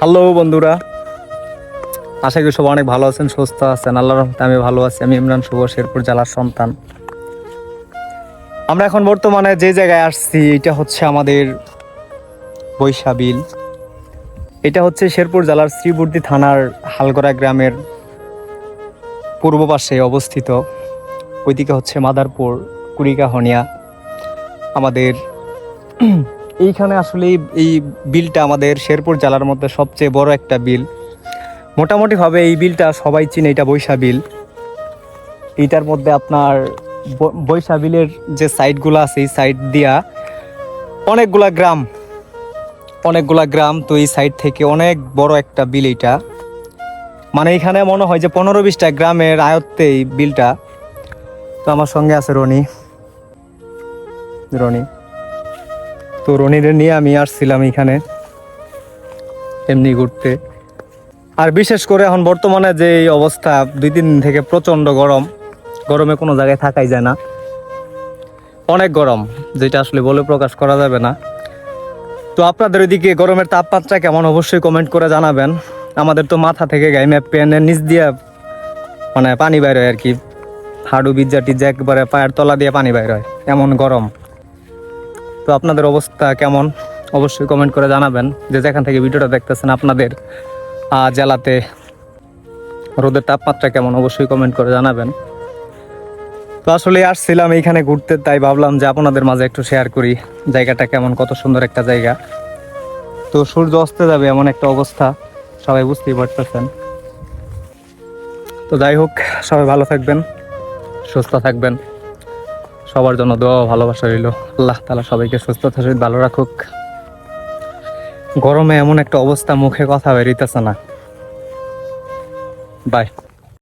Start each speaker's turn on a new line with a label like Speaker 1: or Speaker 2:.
Speaker 1: Hello বন্ধুরা, আশা করি সবাই অনেক ভালো আছেন, সুস্থ আছেন, আল্লাহর রহমতে আমি ভালো আছি। আমি ইমরান শুভ, শেরপুর জেলার সন্তান। আমরা এখন বর্তমানে যে জায়গায় আসছি, এটা হচ্ছে আমাদের বৈশাবিল। এটা হচ্ছে শেরপুর জেলার শ্রীবর্দী থানার হালগড়া গ্রামের পূর্ব পাশে অবস্থিত। ওইদিকে হচ্ছে মাদারপুর কুড়িকাহনিয়া আমাদের এইখানে আসলে এই- বিলটা আমাদের শেরপুর জেলার মধ্যে সবচেয়ে বড় একটা বিল। মোটামুটিভাবে এই বিলটা সবাই চিনে, এটা বৈশা বিল। এইটার মধ্যে আপনার বৈশা বিলের যে সাইডগুলো আছে, এই সাইড দিয়া অনেকগুলা গ্রাম অনেকগুলা গ্রাম, তো এই সাইড থেকে অনেক বড় একটা বিল এইটা। মানে এখানে মনে হয় যে পনেরো বিশটা গ্রামের আয়ত্তে এই বিলটা। তো আমার সঙ্গে আছে রনি। রনি। তো রনিরে নিয়ে আমি আসছিলাম এখানে, এমনি ঘুরতে। আর বিশেষ করে এখন বর্তমানে যে অবস্থা, দুই তিন দিন থেকে প্রচণ্ড গরম, গরমে কোনো জায়গায় থাকাই যায় না। অনেক গরম, যেটা আসলে বলে প্রকাশ করা যাবে না। তো আপনাদের ওইদিকে গরমের তাপমাত্রা কেমন, অবশ্যই কমেন্ট করে জানাবেন। আমাদের তো মাথা থেকে গাইমে প্যানের নিচ দিয়ে মানে পানি বাইর হয় আর কি। হাডু বিজ্জা টিজ্জা একবারে পায়ের তলা দিয়ে পানি বাইর হয়, এমন গরম। তো আপনাদের অবস্থা কেমন? অবশ্যই কমেন্ট করে জানাবেন যে যেখান থেকে ভিডিওটা দেখতেছেন আপনাদের জেলাতে রোদের তাপমাত্রা কেমন অবশ্যই কমেন্ট করে জানাবেন। তো আসলে আসছিলাম এইখানে ঘুরতে, তাই ভাবলাম যে আপনাদের মাঝে একটু শেয়ার করি জায়গাটা কেমন, কত সুন্দর একটা জায়গা। তো সূর্য অস্তে যাবে এমন একটা অবস্থা, সবাই বুঝতেই পারতেছেন। তো যাই হোক, সবাই ভালো থাকবেন, সুস্থ থাকবেন। সবার জন্য দোয়া ভালোবাসা রইল। আল্লাহ তালা সবাইকে সুস্থতা সহিত ভালো রাখুক। গরমে এমন একটা অবস্থা মুখে কথা বেরিতেছে না। বাই।